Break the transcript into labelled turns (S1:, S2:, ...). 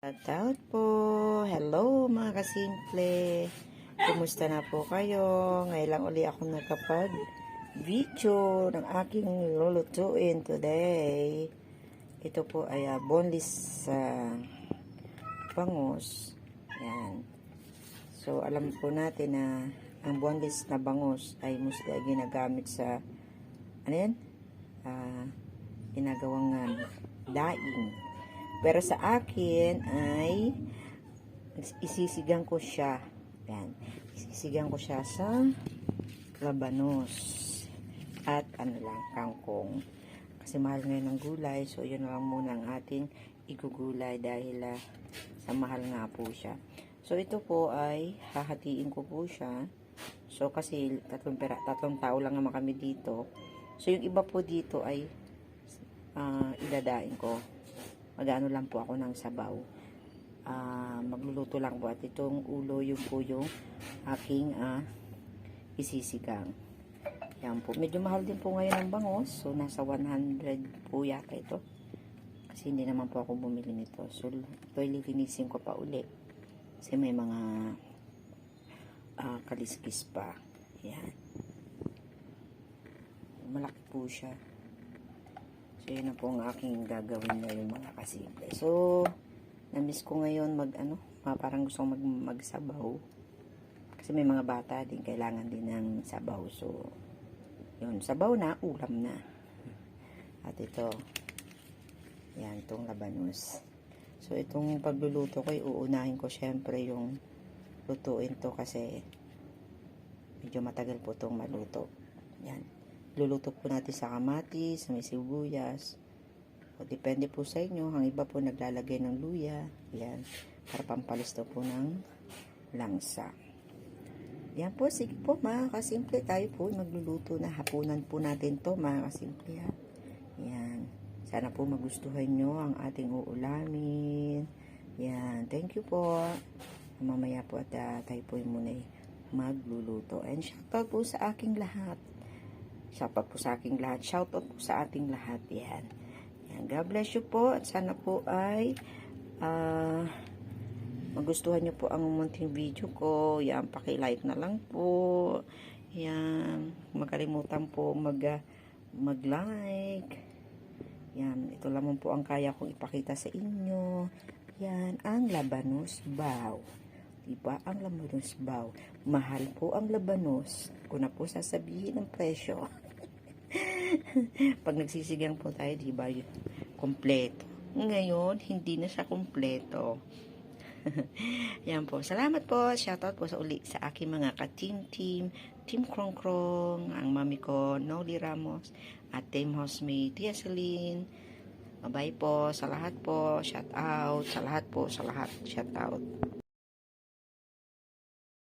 S1: Shout out po. Hello mga kasimple. Kumusta na po kayo? Ngayon lang uli ako nakapag video ng aking lulutuin today. Ito po ay uh, boneless sa bangus. Yan. So alam po natin na ang boneless na bangus ay mostly ay ginagamit sa ano yan? Ah, ginagawang uh, daing. Pero sa akin ay isisigang ko siya. Yan. Isisigang ko siya sa labanos. At ano lang, kangkong. Kasi mahal ngayon ng gulay. So, yun lang muna ang ating igugulay dahil uh, sa mahal nga po siya. So, ito po ay hahatiin ko po siya. So, kasi tatlong, pera, tatlong tao lang naman kami dito. So, yung iba po dito ay uh, idadain ko magano lang po ako ng sabaw. Uh, magluluto lang po at itong ulo yung po yung aking uh, isisigang. Yan po. Medyo mahal din po ngayon ang bangos. So, nasa 100 po yata ito. Kasi hindi naman po ako bumili nito. So, ito lilinisin ko pa uli. Kasi may mga uh, kaliskis pa. Yan. Malaki po siya. So, yun na po ang aking gagawin ngayon mga kasimple. So, namiss ko ngayon mag, ano, parang gusto mag, magsabaw. Kasi may mga bata din, kailangan din ng sabaw. So, yun, sabaw na, ulam na. At ito, yan, itong labanos. So, itong pagluluto ko, uunahin ko syempre yung lutuin to kasi medyo matagal po itong maluto. Yan luluto po natin sa kamatis, sa may sibuyas. O, depende po sa inyo. Ang iba po naglalagay ng luya. Yan. Para pampalisto po ng langsa. Yan po. Sige po mga kasimple. Tayo po magluluto na hapunan po natin to mga kasimple. Ha? Yan. Sana po magustuhan nyo ang ating uulamin. Yan. Thank you po. Mamaya po at uh, tayo po muna magluluto. And shoutout po sa aking lahat. Shoutout po sa aking lahat. Shoutout po sa ating lahat. Yan. Yan. God bless you po. At sana po ay uh, magustuhan nyo po ang munting video ko. Yan. Pakilike na lang po. Yan. Magkalimutan po mag, uh, mag-like. Yan. Ito lamang po ang kaya kong ipakita sa inyo. Yan. Ang labanos baw. Diba? Ang labanos baw. Mahal po ang labanos. Kung na po sasabihin ng presyo. Pag nagsisigang po tayo, di ba, kompleto. Ngayon, hindi na siya kompleto. Yan po. Salamat po. Shoutout po sa uli sa aking mga ka-team team. Team Krong Krong, ang mami ko, Noli Ramos, at Team Housemate, Tia Celine. Bye po sa lahat po. Shout out sa lahat po. Sa lahat. Shout out.